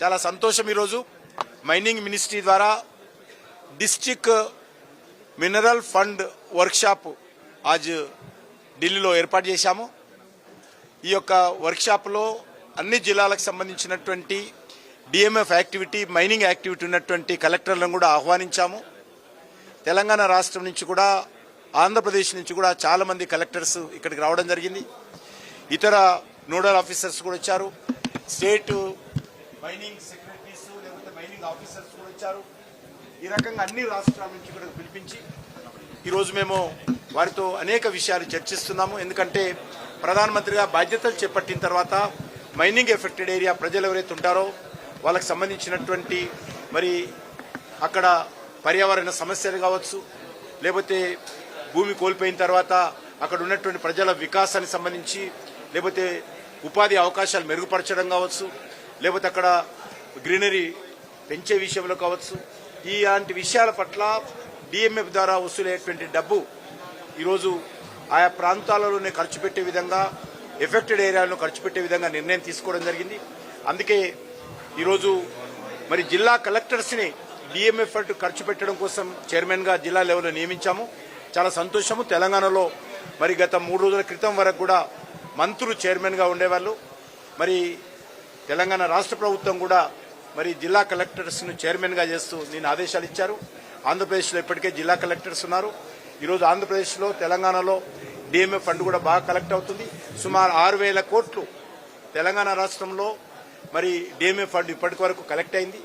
చాలా సంతోషం ఈరోజు. మైనింగ్ మినిస్ట్రీ ద్వారా డిస్టిక్ మినరల్ ఫండ్ వర్క్షాప్ ఆజ్ ఢిల్లీలో ఏర్పాటు చేశాము. ఈ యొక్క వర్క్షాప్లో అన్ని జిల్లాలకు సంబంధించినటువంటి డిఎంఎఫ్ యాక్టివిటీ మైనింగ్ యాక్టివిటీ ఉన్నటువంటి కలెక్టర్లను కూడా ఆహ్వానించాము. తెలంగాణ రాష్ట్రం నుంచి కూడా ఆంధ్రప్రదేశ్ నుంచి కూడా చాలామంది కలెక్టర్స్ ఇక్కడికి రావడం జరిగింది. ఇతర నోడల్ ఆఫీసర్స్ కూడా వచ్చారు. స్టేట్ మైనింగ్ సెక్రటరీస్ లేకపోతే మైనింగ్ ఆఫీసర్స్ కూడా వచ్చారు. ఈ రకంగా అన్ని రాష్ట్రాల నుంచి కూడా పిలిపించి ఈరోజు మేము వారితో అనేక విషయాలు చర్చిస్తున్నాము. ఎందుకంటే ప్రధానమంత్రిగా బాధ్యతలు చేపట్టిన తర్వాత మైనింగ్ ఎఫెక్టెడ్ ఏరియా ప్రజలు ఎవరైతే ఉంటారో వాళ్ళకి సంబంధించినటువంటి మరి అక్కడ పర్యావరణ సమస్యలు కావచ్చు లేకపోతే భూమి కోల్పోయిన తర్వాత అక్కడ ఉన్నటువంటి ప్రజల వికాసానికి సంబంధించి లేకపోతే ఉపాధి అవకాశాలు మెరుగుపరచడం కావచ్చు లేకపోతే అక్కడ గ్రీనరీ పెంచే విషయంలో కావచ్చు ఇలాంటి విషయాల పట్ల డిఎంఎఫ్ ద్వారా వసూలయ్యేటువంటి డబ్బు ఈరోజు ఆయా ప్రాంతాలలోనే ఖర్చు పెట్టే విధంగా ఎఫెక్టెడ్ ఏరియాలను ఖర్చు పెట్టే విధంగా నిర్ణయం తీసుకోవడం జరిగింది. అందుకే ఈరోజు మరి జిల్లా కలెక్టర్స్ని డిఎంఎఫ్ ఫండ్ ఖర్చు పెట్టడం కోసం చైర్మన్గా జిల్లా లెవెల్లో నియమించాము. చాలా సంతోషము. తెలంగాణలో మరి గత మూడు రోజుల క్రితం వరకు కూడా మంత్రులు చైర్మన్గా ఉండేవాళ్ళు. మరి తెలంగాణ రాష్ట్ర ప్రభుత్వం కూడా మరి జిల్లా కలెక్టర్స్ను చైర్మన్గా చేస్తూ నేను ఆదేశాలు ఇచ్చారు. ఆంధ్రప్రదేశ్లో ఇప్పటికే జిల్లా కలెక్టర్స్ ఉన్నారు. ఈరోజు ఆంధ్రప్రదేశ్లో తెలంగాణలో డిఎంఏ ఫండ్ కూడా బాగా కలెక్ట్ అవుతుంది. సుమారు ఆరు వేల కోట్లు తెలంగాణ రాష్ట్రంలో మరి డిఎంఏ ఫండ్ ఇప్పటి వరకు కలెక్ట్ అయింది.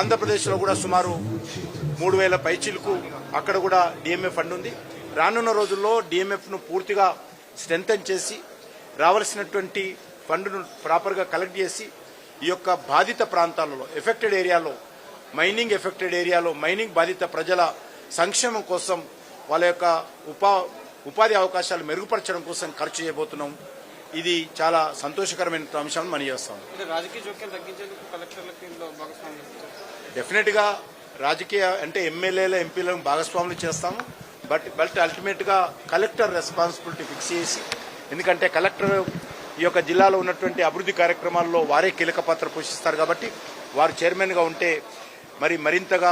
ఆంధ్రప్రదేశ్లో కూడా సుమారు మూడు వేల పైచీలకు అక్కడ కూడా డిఎంఎఫ్ ఫండ్ ఉంది. రానున్న రోజుల్లో డిఎంఎఫ్ను పూర్తిగా స్ట్రెంథన్ చేసి రావాల్సినటువంటి ఫండ్ను ప్రాపర్గా కలెక్ట్ చేసి ఈ యొక్క బాధిత ప్రాంతాలలో ఎఫెక్టెడ్ ఏరియాలో మైనింగ్ ఎఫెక్టెడ్ ఏరియాలో మైనింగ్ బాధిత ప్రజల సంక్షేమం కోసం వాళ్ళ యొక్క ఉపా ఉపాధి అవకాశాలు మెరుగుపరచడం కోసం ఖర్చు చేయబోతున్నాం. ఇది చాలా సంతోషకరమైన అంశాన్ని మనం చేస్తాం. అంటే రాజకీయ అంటే ఎమ్మెల్యేల ఎంపీలను భాగస్వాములు చేస్తాము. బట్ బట్ అల్టిమేట్గా కలెక్టర్ రెస్పాన్సిబిలిటీ ఫిక్స్ చేసి ఎందుకంటే కలెక్టర్ ఈ యొక్క జిల్లాలో ఉన్నటువంటి అభివృద్ధి కార్యక్రమాల్లో వారే కీలక పాత్ర పోషిస్తారు కాబట్టి వారు చైర్మన్గా ఉంటే మరి మరింతగా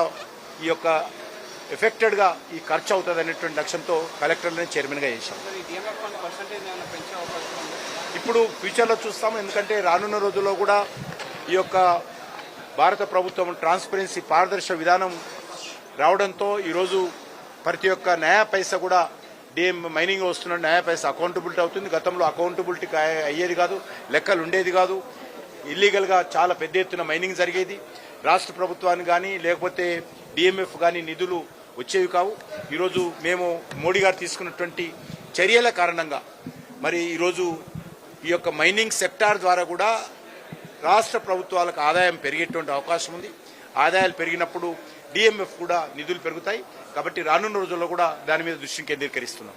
ఈ యొక్క ఎఫెక్టెడ్గా ఈ ఖర్చు అవుతుంది అనేటువంటి లక్ష్యంతో కలెక్టర్ని చైర్మన్గా చేశాం ఇప్పుడు ఫ్యూచర్లో చూస్తాము. ఎందుకంటే రానున్న రోజుల్లో కూడా ఈ యొక్క భారత ప్రభుత్వం ట్రాన్స్పరెన్సీ పారదర్శక విధానం రావడంతో ఈరోజు ప్రతి ఒక్క న్యాయ పైసా కూడా డిఎం మైనింగ్ వస్తున్న న్యాయ పైసా అకౌంటబిలిటీ అవుతుంది. గతంలో అకౌంటబిలిటీ అయ్యేది కాదు లెక్కలు ఉండేది కాదు. ఇల్లీగల్గా చాలా పెద్ద ఎత్తున మైనింగ్ జరిగేది. రాష్ట్ర ప్రభుత్వాన్ని కానీ లేకపోతే డిఎంఎఫ్ కానీ నిధులు వచ్చేవి కావు. ఈరోజు మేము మోడీ గారు తీసుకున్నటువంటి చర్యల కారణంగా మరి ఈరోజు ఈ యొక్క మైనింగ్ సెక్టార్ ద్వారా కూడా రాష్ట్ర ప్రభుత్వాలకు ఆదాయం పెరిగేటువంటి అవకాశం ఉంది. ఆదాయాలు పెరిగినప్పుడు డిఎంఎఫ్ కూడా నిధులు పెరుగుతాయి. కాబట్టి రానున్న రోజుల్లో కూడా దాని మీద దృష్టిని కేంద్రీకరిస్తున్నాం.